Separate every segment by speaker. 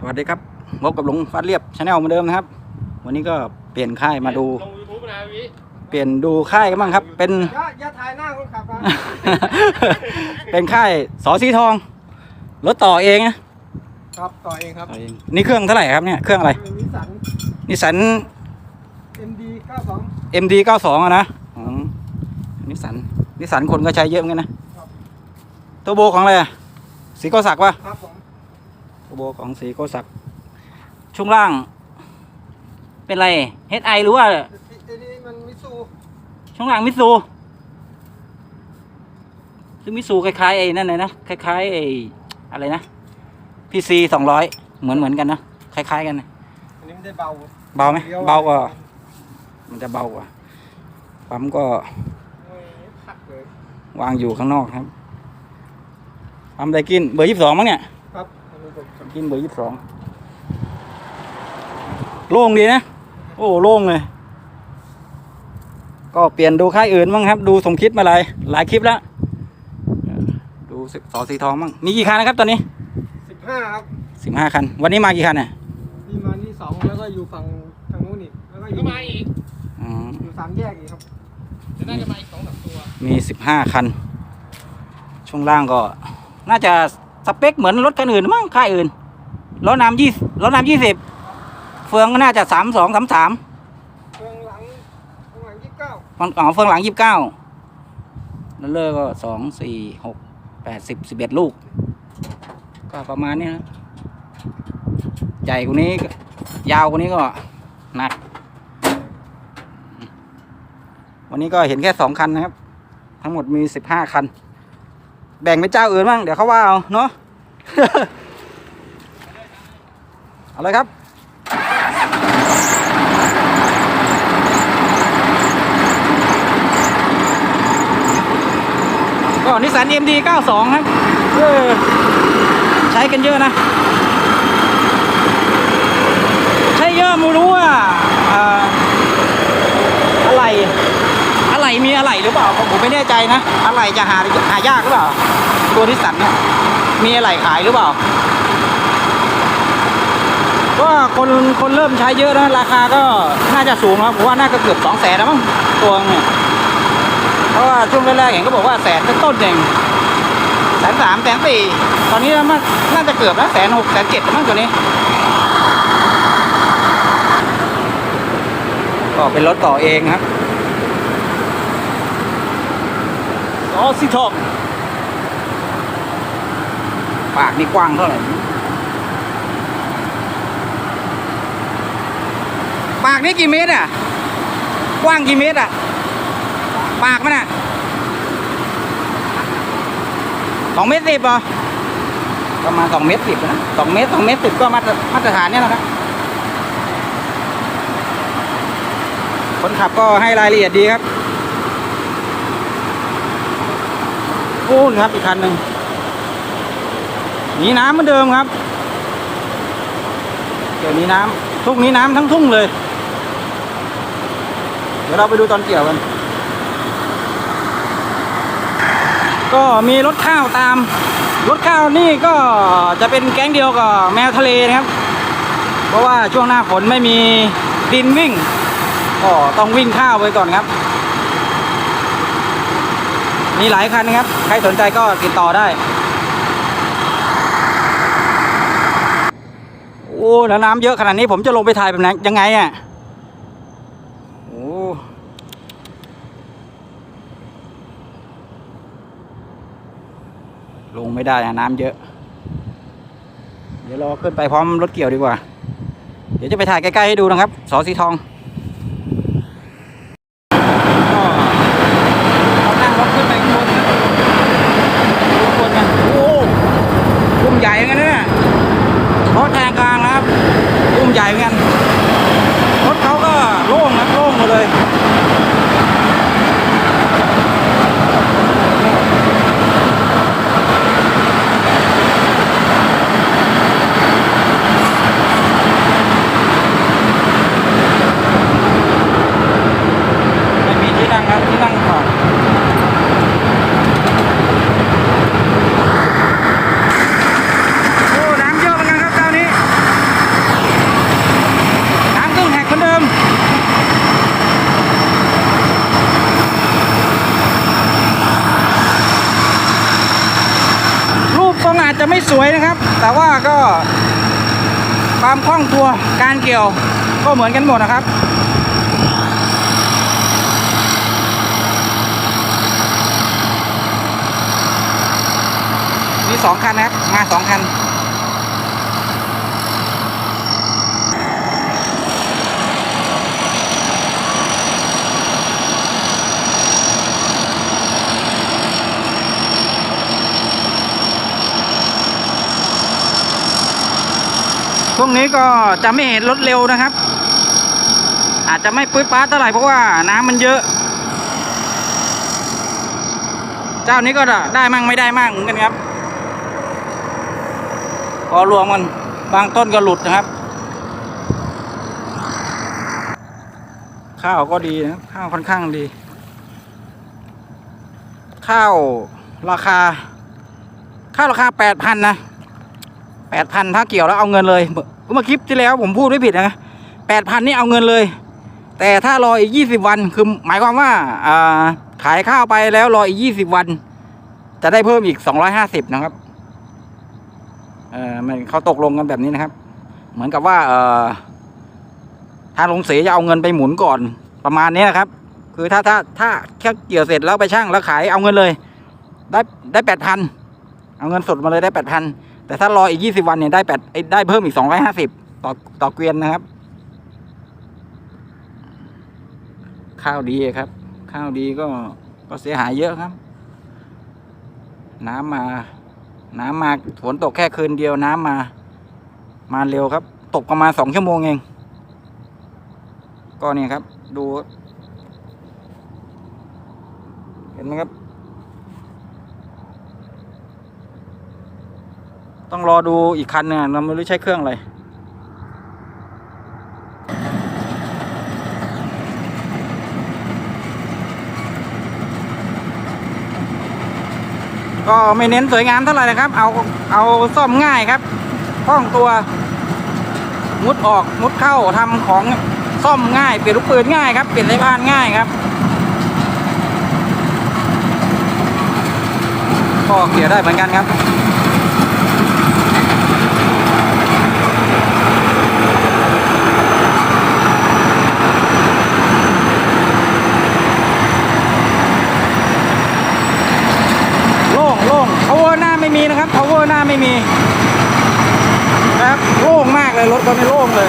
Speaker 1: สวัสดีครับพบกับหลวงฟัดเรียบชาแนลเหมือนเดิมนะครับ วันนี้ก็เปลี่ยนค่ายมาดู
Speaker 2: ลงยูทูบนะพี่
Speaker 1: เปลี่ยนดูค่ายกันบ้างครับ เป็น
Speaker 3: อย่าอย่าถ่ายหน้าคนขับนะ
Speaker 1: เป็นค่ายสอสีทองรถต่อเองนะครับ
Speaker 3: ต่อเองครับ
Speaker 1: ต่อเองนี่เครื่องเท่าไหร่ครับเนี่ยเครื่องอะไร
Speaker 3: นิสสัน
Speaker 1: นิสสัน
Speaker 3: MD 92
Speaker 1: MD 92อะนะอ๋อนิสสันนิสสันคนก็ใช้เยอะเหมือนกันนะตัวโบของอะไรอะสีโกศักดิ์ปะ
Speaker 3: ครับผม
Speaker 1: ตัวโบของสีโกศักดิ์ช่วงล่าง เป็นไร HI หรือว่า
Speaker 3: ไอ้นี่มันมิซู
Speaker 1: ช่วงล่างมิตซูซึ่งมิตซูคล้ายๆไอ้นั่นเลยนะ คล้ายๆไอ้อะไรนะพีซีสองร้อยเหมือนเหมือนกันนะ คล้ายๆกันนะ
Speaker 3: อันนี้มันได้เบา
Speaker 1: เบาไหม
Speaker 3: ลี้ยว
Speaker 1: เบากว่า มันจะเบากว่า ปั๊มก็
Speaker 3: โอ้ยพักเลยวา
Speaker 1: งอยู่ข้างนอกครับปั๊มไดกินเบอร์ยี่สิบสองมั้งเนี่ย กินเบอร์ยี่สิบสองโล่งดีนะ โอ้โล่งเลย ก็เปลี่ยนดูค่ายอื่นบ้างครับ ดูสมคิดมาหลายหลายคลิปแล้วเออดูสอสีทองบ้างมีกี่คันนะครับตอนนี้
Speaker 3: 15ครับ
Speaker 1: สิบห้าคัน วันนี้มากี่คันเนี่ย
Speaker 3: นี่มานี่สองแล้วก็อยู่ฝั่งทางนู้นอีกแล้วก็อ
Speaker 2: ก็
Speaker 3: ยู่
Speaker 2: มาอีก
Speaker 1: อืม
Speaker 3: อยู่สามแยกอีกครับ
Speaker 2: เดี๋ยวน่าจะมาอีกสองสามตัว
Speaker 1: มีสิบห้าคัน ช่วงล่างก็ น่าจะสเปคเหมือนรถคันอื่นมั้งค่ายอื่น ล้อน้ำยี่ล้อน้ำยี่สิบเฟืองก็น่าจะสามสองสามสาม
Speaker 3: เฟืองหลังเฟืองหลัง29
Speaker 1: อ๋อเฟืองหลังยี่สิบเก้าแล้วเลอก็สองสี่หกแปดสิบสิบเอ็ดลูก ก็ประมาณนี้นะใหญ่กว่านี้ก็ยาวกว่านี้ก็หนัก วันนี้ก็เห็นแค่สองคันนะครับ ทั้งหมดมีสิบห้าคัน แบ่งไปเจ้าอื่นบ้างเดี๋ยวเขาว่าเอาเนาะ เอาเลยครับ ก็นิสสัน MD 92 ครับเออใช้กันเยอะนะ ใช้เยอะไม่รู้ว่าอ่าอะไร อะไรมีอะไรหรือเปล่าผมผมไม่แน่ใจนะ อะไรจะหาหายากหรือเปล่า ตัวนิสสันเนี่ยมีอะไรขายหรือเปล่า ก็คนคนเริ่มใช้เยอะนะราคาก็น่าจะสูงครับผมว่าน่าจะเกือบสองแสนแล้วมั้งตัวเนี่ยเพราะว่าช่วงแรกๆเห็นก็บอกว่าแสนต้นๆเองแสนสามแสนสี่ตอนนี้มันน่าจะเกือบแล้วแสนหกแสนเจ็ดมั้งตัวนี้ ก็เป็นรถต่อเองครับอ๋อสิทองปากนี่กว้างเท่าไหร่ ปากนี่กี่เมตรอะ กว้างกี่เมตรอะ ปากมันอะสองเมตรสิบเหรอประมาณสองเมตรสิบนะสองเมตรสองเมตรสิบก็มาตรมาตรฐานเนี่ยนะครับ คนขับก็ให้รายละเอียดดีครับโอ้นครับอีกคันหนึ่งหนีน้ำเหมือนเดิมครับเดี๋ยวนี้น้ำทุ่งนี้น้ำทั้งทุ่งเลย เดี๋ยวเราไปดูตอนเกี่ยวกัน ก็มีรถข้าวตาม รถข้าวนี่ก็จะเป็นแก๊งเดียวกับแมวทะเลนะครับ เพราะว่าช่วงหน้าฝนไม่มีดินวิ่ง ก็ต้องวิ่งข้าวไปก่อนครับ มีหลายคันนะครับ ใครสนใจก็ติดต่อได้ โอ้แล้วน้ำเยอะขนาดนี้ผมจะลงไปถ่ายแบบไหนยังไงอะ โอ้ ลง ไม่ได้อะน้ำเยอะ เดี๋ยวรอขึ้นไปพร้อมรถเกี่ยวดีกว่า เดี๋ยวจะไปถ่ายใกล้ๆให้ดูนะครับสอสีทองเรานั่งรถขึ้นไปข้างบนนะข้างบนนโอ้พุ่มใหญ่เหมือนกันนะเนี่ยรถแทงกลางนะครับพุ่มใหญ่เหมือนกัน รถเขาก็โล่งนะโล่งหมดเลย งอาจจะไม่สวยนะครับ แต่ว่าก็ความคล่องตัวการเกี่ยวก็เหมือนกันหมดนะครับมีสองคันนะครับมาสองคัน ช่วงนี้ก็จะไม่เห็นรถเร็วนะครับ อาจจะไม่ปื๊ดป๊าเท่าไหร่เพราะว่าน้ำมันเยอะ เจ้านี้ก็ได้มั่งไม่ได้มั่งเหมือนกันครับพอรวมกันบางต้นก็หลุดนะครับ ข้าวก็ดีนะข้าวค่อนข้างดี ข้าวราคา ข้าวราคาแปดพันนะ แปดพันถ้าเกี่ยวแล้วเอาเงินเลยเมื่อคลิปที่แล้วผมพูดไม่ผิดนะแปดพันนี่เอาเงินเลย แต่ถ้ารออีกยี่สิบวันคือหมายความว่าอ่าขายข้าวไปแล้วรออีกยี่สิบวัน จะได้เพิ่มอีกสองร้อยห้าสิบนะครับเออมันเขาตกลงกันแบบนี้นะครับ เหมือนกับว่าเออทางลงเสียจะเอาเงินไปหมุนก่อนประมาณนี้นะครับ คือถ้าถ้าถ้าแค่เกี่ยวเสร็จแล้วไปช่างแล้วขายเอาเงินเลย ได้ได้แปดพันเอาเงินสดมาเลยได้แปดพัน แต่ถ้ารออีกยี่สิบวันเนี่ยได้แปดได้เพิ่มอีกสองร้อยห้าสิบต่อต่อเกวียนนะครับ ข้าวดีครับ ข้าวดีก็ก็เสียหายเยอะครับ น้ำมา น้ำมาฝนตกแค่คืนเดียวน้ำมา มาเร็วครับ ตกประมาณสองชั่วโมงเอง ก็เนี่ยครับ ดู เห็นไหมครับ ต้องรอดูอีกคันนี่ยเราไม่รู้ใช้เครื่องอะไรก็ไม่เน้นสวยงามเท่าไหร่นะครับ เอาเอาซ่อมง่ายครับคล่องตัว มุดออกมุดเข้าทำของซ่อมง่าย เปลี่ยนลูกปืนง่ายครับ เปลี่ยนสายพานง่ายครับก็เกี่ยวได้เหมือนกันครับ โล่งโล่ง power หน้าไม่มีนะครับ power หน้าไม่มีนะครับโล่งมากเลยรถคันนี้โล่งเลย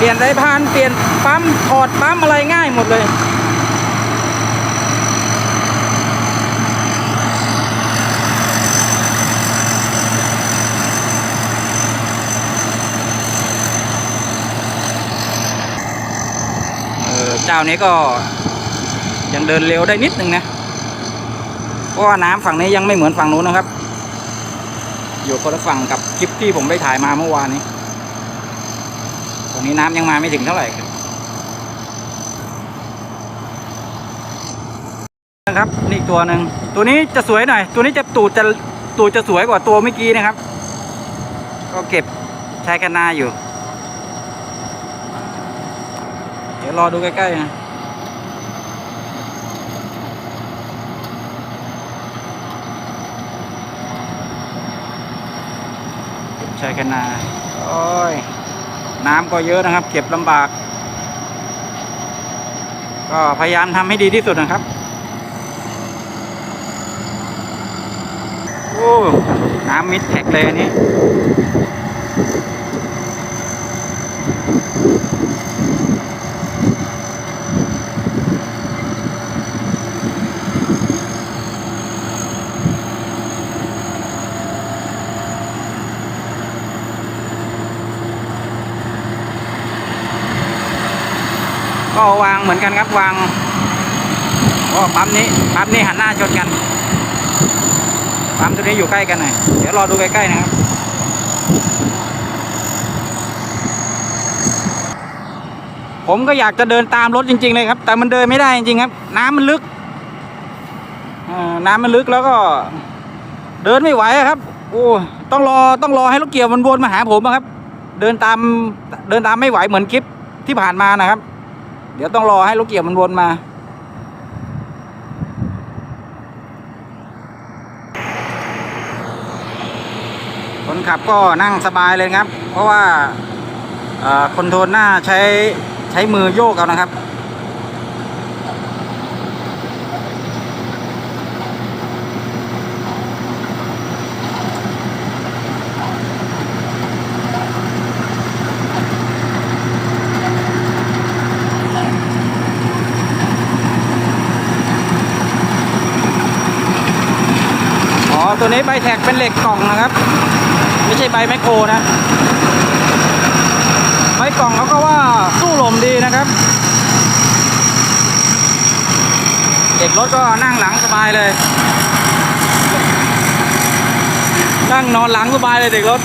Speaker 1: เปลี่ยนสายพานเปลี่ยนปั๊มถอดปั๊มอะไรง่ายหมดเลยเออเจ้านี้ก็ยังเดินเร็วได้นิดนึงนะ เพราะว่าน้ำฝั่งนี้ยังไม่เหมือนฝั่งนู้นนะครับ อยู่คนละฝั่งกับคลิปที่ผมไปถ่ายมาเมื่อวานนี้ รงนี้น้ำยังมาไม่ถึงเท่าไหร่ครับนะครับนี่ตัวหนึ่งตัวนี้จะสวยหน่อย ตัวนี้จะตูดจะตูดจะสวยกว่าตัวเมื่อกี้นะครับ ก็เก็บใช้กันนาอยู่ เดี๋ยวรอดูใกล้ๆนะใช้กันนาโอ้ย น้ำก็เยอะนะครับ เก็บลำบาก ก็พยายามทำให้ดีที่สุดนะครับโอ้น้ำมิดแท็กเลยอันนี่ เหมือนกันครับวางก็ปั๊มนี้ปั๊มนี้หันหน้าชนกันปั๊มตัวนี้อยู่ใกล้กันหน่อยเดี๋ยวรอดูใกล้ๆนะครับผมก็อยากจะเดินตามรถจริงๆเลยครับ แต่มันเดินไม่ได้จริงๆครับ น้ำมันลึกน้ำมันลึกแล้วก็ เดินไม่ไหวครับ โอ้ต้องรอต้องรอให้รถเกี่ยวมันวนมาหาผมอะครับ เดินตามเดินตามไม่ไหวเหมือนคลิปที่ผ่านมานะครับ เดี๋ยวต้องรอให้ลูกเกี่ยวมันวนมา คนขับก็นั่งสบายเลยครับ เพราะว่าคนโทนหน้าใช้ใช้มือโยกเอานะครับ ตัวนี้ใบแท็กเป็นเหล็กกล่องนะครับ ไม่ใช่ใบแมคโครนะใบกล่องเขาก็ว่าสู้ลมดีนะครับ เด็กรถก็นั่งหลังสบายเลย นั่งนอนหลังสบายเลยเด็กรถ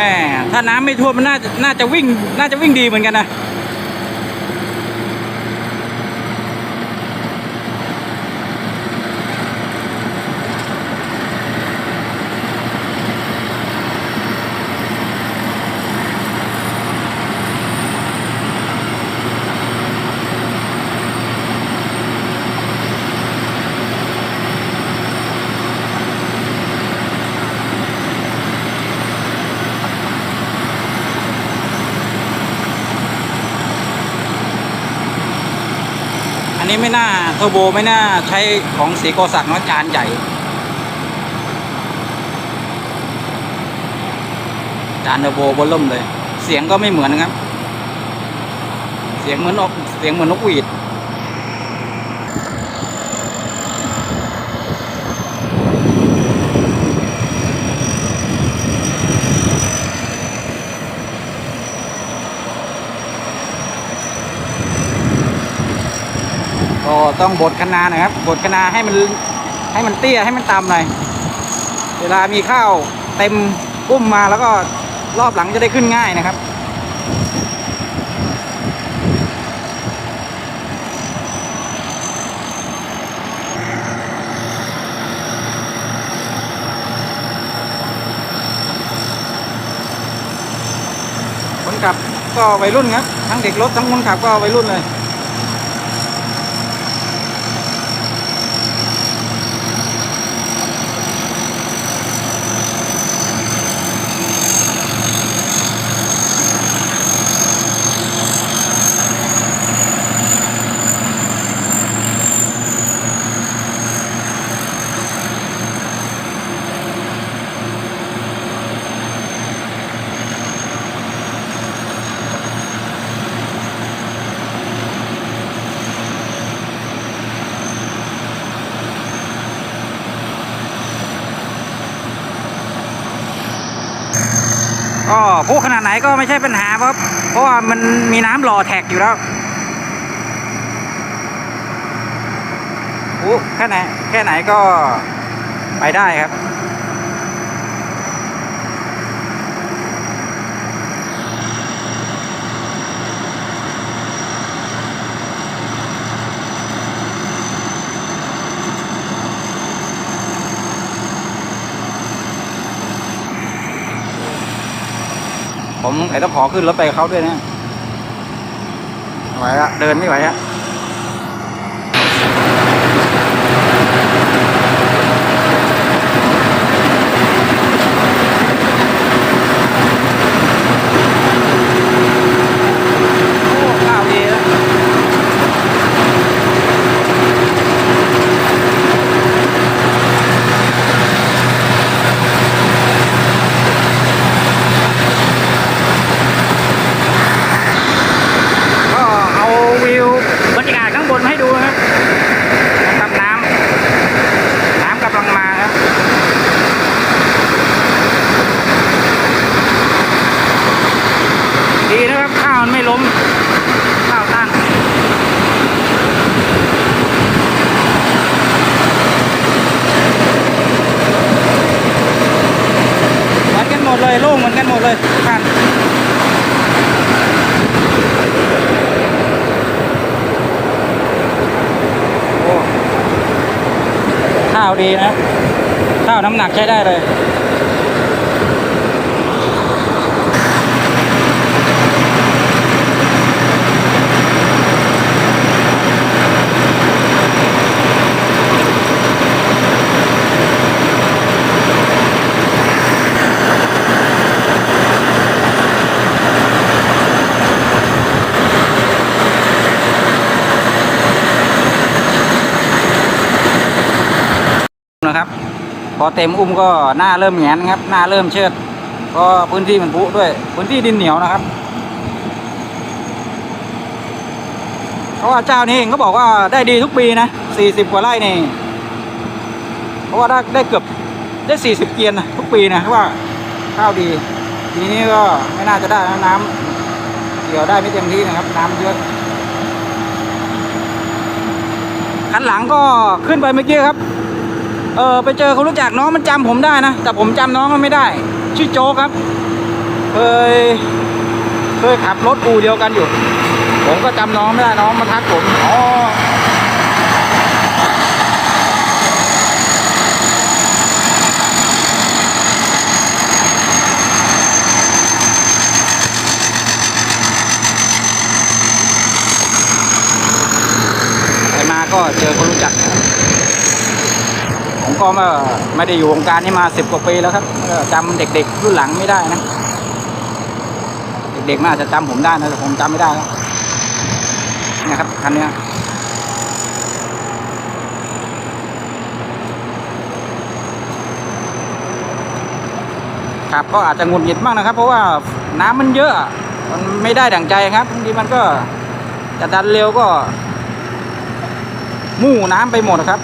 Speaker 1: แหมถ้าน้ำไม่ท่วมมันน่าจะน่าจะวิ่งน่าจะวิ่งดีเหมือนกันนะ นี้ไม่น่าเทอร์โบไม่น่าใช้ของสีโกสักดิ์นะจานใหญ่ จานเทอร์โบบนล่มเลย เสียงก็ไม่เหมือนนะครับ เสียงเหมือนนกเสียงเหมือนนกหวีด ก็ ต้องบดคะนาหนะครับบดคะนาให้มันให้มันเตี้ยให้มันต่ำหน่อยเวลามีข้าวเต็มปุ้มมาแล้วก็รอบหลังจะได้ขึ้นง่ายนะครับคนขับก็วัยรุ่นครับทั้งเด็กรถทั้งคนขับก็วัยรุ่นเลย ก็พุขนาดไหนก็ไม่ใช่ปัญหาครับ เพราะว่ามันมีน้ำหล่อแท็กอยู่แล้วพุแค่ไหนแค่ไหนก็ไปได้ครับ ผมไอ้ต้องขอขึ้นรถไปกับเขาด้วยนะไม่ไหวอะเดินไม่ไหวอะโอ้ข้าวดีแล้วก็เอาวิวบรรยากาศข้างบนมาให้ดูนะครับกับน้ำน้ำกำลังมาครับ ดีนะครับ ข้าว มันไม่ล้มข้าวตั้งเหมือนกันหมดเลยโล่งเหมือนกันหมดเลยทุกคันข้าวดีนะ ข้าวน้ำหนักใช้ได้เลย นะครับ พอเต็มอุ้มก็หน้าเริ่มแหงนครับ หน้าเริ่มเชิด ก็พื้นที่มันพุด้วย พื้นที่ดินเหนียวนะครับเพราะว่าเจ้านี้เองก็บอกว่าได้ดีทุกปีนะสี่สิบกว่าไร่นี่ เพราะว่าได้ได้เกือบได้สี่สิบเกียนนะทุกปีนะเพราะว่าข้าวดี ทีนี้ก็ไม่น่าจะได้นะน้ำเกี่ยวได้ไม่เต็มที่นะครับ น้ำเยอะคันหลังก็ขึ้นไปเมื่อกี้ครับ ออไปเจอคนรู้จักน้องมันจำผมได้นะ แต่ผมจำน้องมันไม่ได้ ชื่อโจ๊กครับ เคย เคยขับรถอูเดียวกันอยู่ ผมก็จำน้องไม่ได้น้องมาทักผมอ๋อไปมาก็เจอคนรู้จักนะ ก็ไม่ได้อยู่วงการนี้มาสิบกว่าปีแล้วครับจำเด็กๆรุ่นหลังไม่ได้นะ เด็กๆน่าจะจำผมได้นะแต่ผมจำไม่ได้แล้วนี่ครับคันนี้ครับก็อาจจะงุดหงิดบ้างนะครับ เพราะว่าน้ำมันเยอะ มันไม่ได้ดั่งใจครับบางทีมันก็จะดันเร็วก็ มู่น้ำไปหมดนะครับ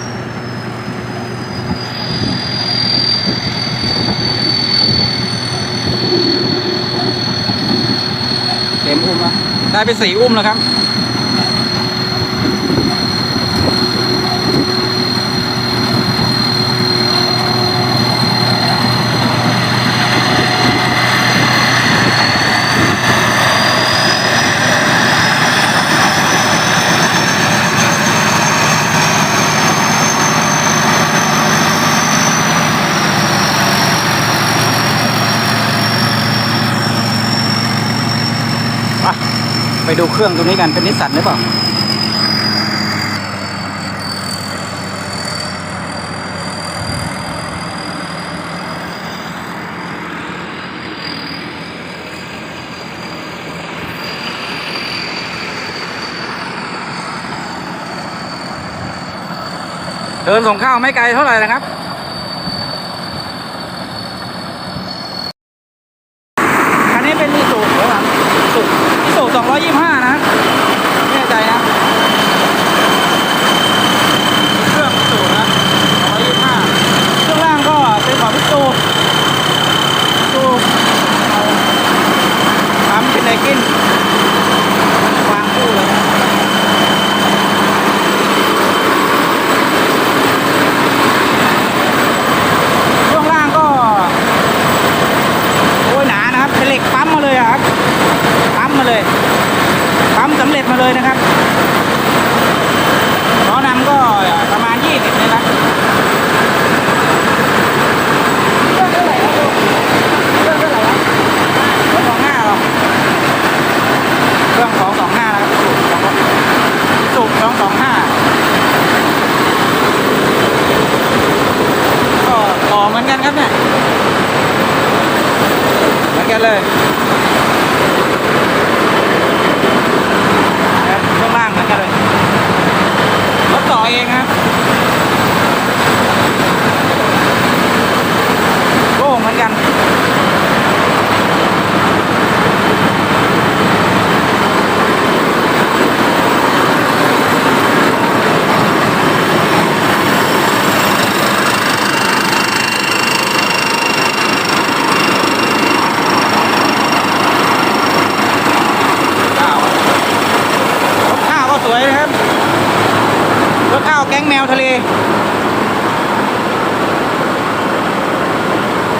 Speaker 1: เต็มอุ้มแล้ว ได้ไปสี่อุ้มแล้วครับ ดูเครื่องตัวนี้กันเป็นนิสสันหรือเปล่าเดินส่งข้าวไม่ไกลเท่าไหร่นะครับ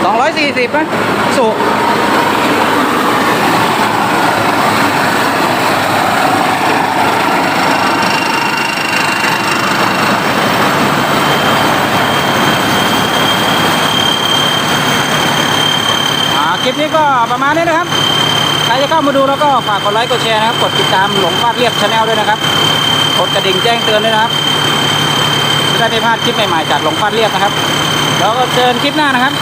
Speaker 1: สองร้อยสี่สิบนะสุลิปนี้ก็ประมาณนี้นะครับ ใครจะเข้ามาดูแล้วก็ฝากกดไลค์กดแชร์นะครับ กดติดตามหลงฟาดเรียบชาแนลด้วยนะครับ กดกระดิ่งแจ้งเตือนด้วยนะครับ จะได้ไม่พลาดคลิปใหม่ๆจากหลงฟาดเรียบนะครับ แล้วก็เจอกันคลิปหน้านะครับ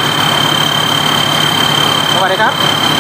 Speaker 1: สวัสดีครับ